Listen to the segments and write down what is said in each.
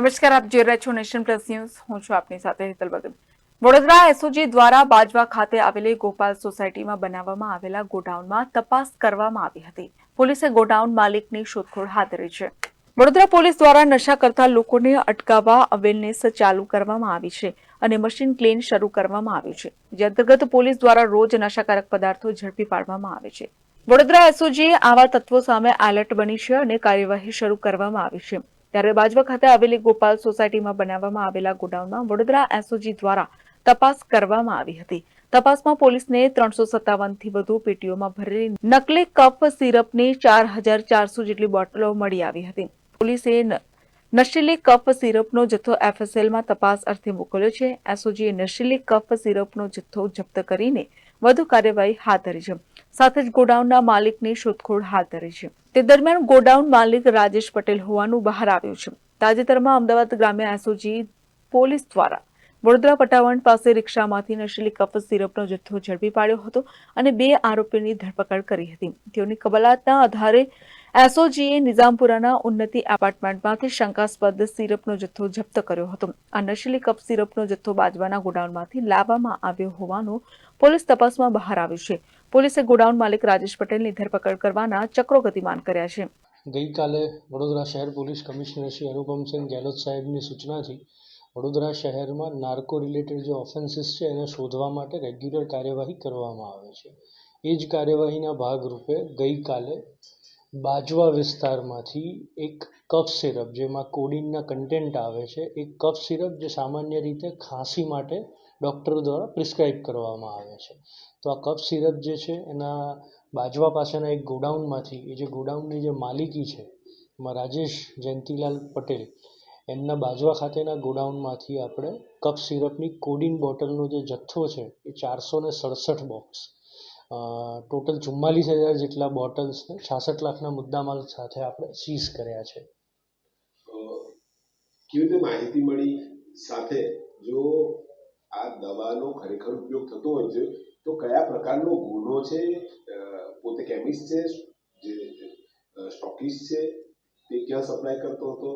નમસ્કાર, આપ જોઈ રહ્યા છો નેશન પ્લસ ન્યૂઝ. હું છું આપની સાથે હેતલ ભગત વડોદરા એસઓજી દ્વારા બાજવા ખાતે આવેલી ગોપાલ સોસાયટીમાં બનાવવામાં આવેલા ગોડાઉનમાં તપાસ કરવામાં આવી હતી. પોલીસે ગોડાઉન માલિકની શોધખોળ હાથ ધરી છે. વડોદરા પોલીસ દ્વારા નશા કરતા લોકોને અટકાવવા અવેરનેસ ચાલુ કરવામાં આવી છે અને મશીન ક્લીન શરૂ કરવામાં આવ્યું છે. જે અંતર્ગત પોલીસ દ્વારા રોજ નશાકારક પદાર્થો ઝડપી પાડવામાં આવે છે. વડોદરા એસઓજીએ આવા તત્વો સામે એલર્ટ બની છે અને કાર્યવાહી શરૂ કરવામાં આવી છે. ત્યારે બાજવા ખાતે આવેલી ગોપાલ સોસાયટીમાં બનાવવામાં આવેલા ગોડાઉનમાં વડોદરા એસઓજી દ્વારા તપાસ કરવામાં આવી હતી. તપાસમાં પોલીસને ત્રણસો સત્તાવનથી વધુ પેટીઓમાં ભરેલી નકલી કફ સિરપની ચાર હજાર ચારસો જેટલી બોટલો મળી આવી હતી. પોલીસે નશીલી કફ સિરપનો જથ્થો એફએસએલમાં તપાસ અર્થે મોકલ્યો છે. એસઓજીએ નશીલી કફ સિરપનો જથ્થો જપ્ત કરીને વધુ કાર્યવાહી હાથ ધરી છે. સાથે જ ગોડાઉનના માલિકની શોધખોળ હાથ ધરી છે. તે દરમિયાન ગોડાઉન માલિક રાજેશ પટેલ હોવાનું બહાર આવ્યું છે. તાજેતરમાં અમદાવાદ ગ્રામ્ય એસઓજી પોલીસ દ્વારા વડોદરા પટાવણ પાસે રિક્ષામાંથી નશીલી કફ સિરપનો જથ્થો ઝડપી પાડ્યો હતો અને બે આરોપીની ધરપકડ કરી હતી. તેઓની કબલાતના આધારે એસઓજીએ નિઝામપુરાના ઉન્નતિ એપાર્ટમેન્ટમાંથી શંકાસ્પદ સિરપનો જથ્થો જપ્ત કર્યો હતો. આ નશીલી કપ સિરપનો જથ્થો બાજવાના ગોડાઉનમાંથી લાવવામાં આવ્યો હોવાનું પોલીસ તપાસમાં બહાર આવ્યું છે. પોલીસે ગોડાઉન માલિક રાજેશ પટેલની ધરપકડ કરવાના ચક્રો ગતિમાન કર્યા છે. ગઈકાલે વડોદરા શહેર પોલીસ કમિશનર શ્રી અનુપમસિંહ ગેહલોત સાહેબની સૂચનાથી વડોદરા શહેરમાં નાર્કો રિલેટેડ જે ઓફેન્સીસ છે એને શોધવા માટે રેગ્યુલર કાર્યવાહી કરવામાં આવે છે. એ જ કાર્યવાહીના ભાગરૂપે ગઈકાલે બાજવા વિસ્તારમાંથી એક કફ સિરપ, જેમાં કોડિનના કન્ટેન્ટ આવે છે, એ કફ સિરપ જે સામાન્ય રીતે ખાંસી માટે ડૉક્ટર દ્વારા પ્રિસ્ક્રાઇબ કરવામાં આવે છે. તો આ કફ સિરપ જે છે, એના બાજવા પાસેના એક ગોડાઉનમાંથી, એ જે ગોડાઉનની જે માલિકી છે, એમાં રાજેશ જયંતિલાલ પટેલ, એમના બાજવા ખાતેના ગોડાઉનમાંથી આપણે કફ સિરપની કોડિન બોટલનો જે જથ્થો છે, એ ચારસો ને સડસઠ બોક્સ ટોટલ ચુમ્માલીસ હજાર જેટલા બોટલ્સને છાસઠ લાખના મુદ્દામાલ સાથે આપણે સીઝ કર્યા છે. કેવી રીતે માહિતી મળી? સાથે જો આ દવાનો ખરેખર ઉપયોગ થતો હોય છે તો કયા પ્રકારનો ગુનો છે? પોતે કેમિસ્ટ છે જે સ્ટોકિસ્ટ છે તે ક્યાં સપ્લાય કરતો હતો?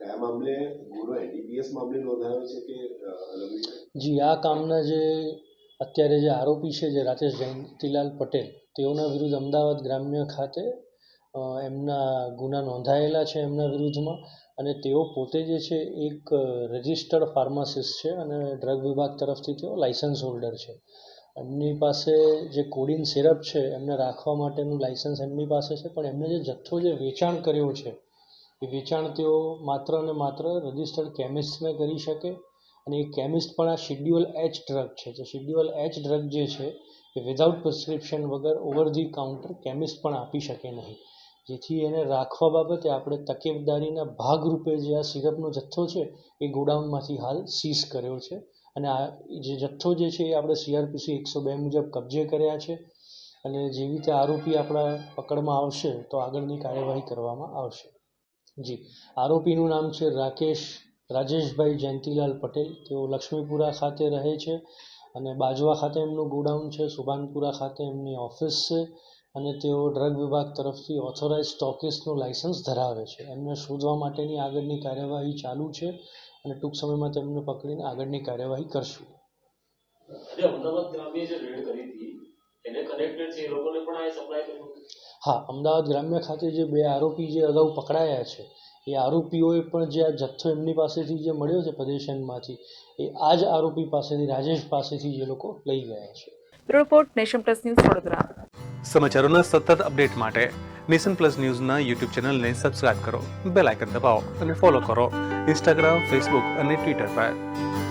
કયા મામલે ગુનો? એનડીપીએસ મામલે નોંધાયો છે કે જી આ કામના જે અત્યારે જે આરોપી છે, જે રાજેશ જયંતીલાલ પટેલ, તેઓના વિરુદ્ધ અમદાવાદ ગ્રામ્ય ખાતે એમના ગુના નોંધાયેલા છે એમના વિરુદ્ધમાં અને તેઓ પોતે જે છે એક રજિસ્ટર્ડ ફાર્માસિસ્ટ છે અને ડ્રગ વિભાગ તરફથી તેઓ લાઇસન્સ હોલ્ડર છે. એમની પાસે જે કોડિન સિરપ છે, એમને રાખવા માટેનું લાઇસન્સ એમની પાસે છે, પણ એમને જે જથ્થો જે વેચાણ કર્યો છે, એ વેચાણ તેઓ માત્ર અને માત્ર રજિસ્ટર્ડ કેમિસ્ટને કરી શકે અને એ કેમિસ્ટ પણ આ શિડ્યુઅલ એચ ડ્રગ છે. જે શિડ્યુઅલ એચ ડ્રગ જે છે, એ વિધાઉટ પ્રિસ્ક્રિપ્શન વગર ઓવર ધી કાઉન્ટર કેમિસ્ટ પણ આપી શકે નહીં. જેથી એને રાખવા બાબતે આપણે તકેદારીના ભાગરૂપે જે આ સિરપનો જથ્થો છે, એ ગોડાઉનમાંથી હાલ સીઝ કર્યો છે. અને આ જે જથ્થો જે છે, એ આપણે સીઆરપીસી એકસો બે મુજબ કબજે કર્યા છે. અને જેવી રીતે આરોપી આપણા પકડમાં આવશે, તો આગળની કાર્યવાહી કરવામાં આવશે. જી. આરોપીનું નામ છે રાકેશ રાજેશભાઈ જયંતિલાલ પટેલ. તેઓ લક્ષ્મીપુરા ખાતે રહે છે અને બાજવા ખાતે એમનું ગોડાઉન છે સુભાનપુરા ખાતે એમની ઓફિસ છે અને તેઓ ડ્રગ વિભાગ તરફથી ઓથોરાઇઝ સ્ટોકિસ્ટનું લાઇસન્સ ધરાવે છે. એમને શોધવા માટેની આગળની કાર્યવાહી ચાલુ છે અને ટૂંક સમયમાં તેમને પકડીને આગળની કાર્યવાહી કરશું. હા અમદાવાદ ગ્રામ્ય ખાતે જે બે આરોપી જે અગાઉ પકડાયા છે એ આરોપીઓએ પણ જે આ જથ્થો એમની પાસેથી જે મળ્યો છે પ્રદેશનમાંથી એ આ જ આરોપી પાસેથી રાજેશ પાસેથી જે લોકો લઈ ગયા છે. Report nation plus news Vadodara. સમાચારોના સતત અપડેટ માટે નેશન પ્લસ ન્યૂઝના યુટ્યુબ ચેનલને સબસ્ક્રાઇબ કરો બેલ આઇકન દબાવો અને ફોલો કરો ઇન્સ્ટાગ્રામ ફેસબુક અને ટ્વિટર પર.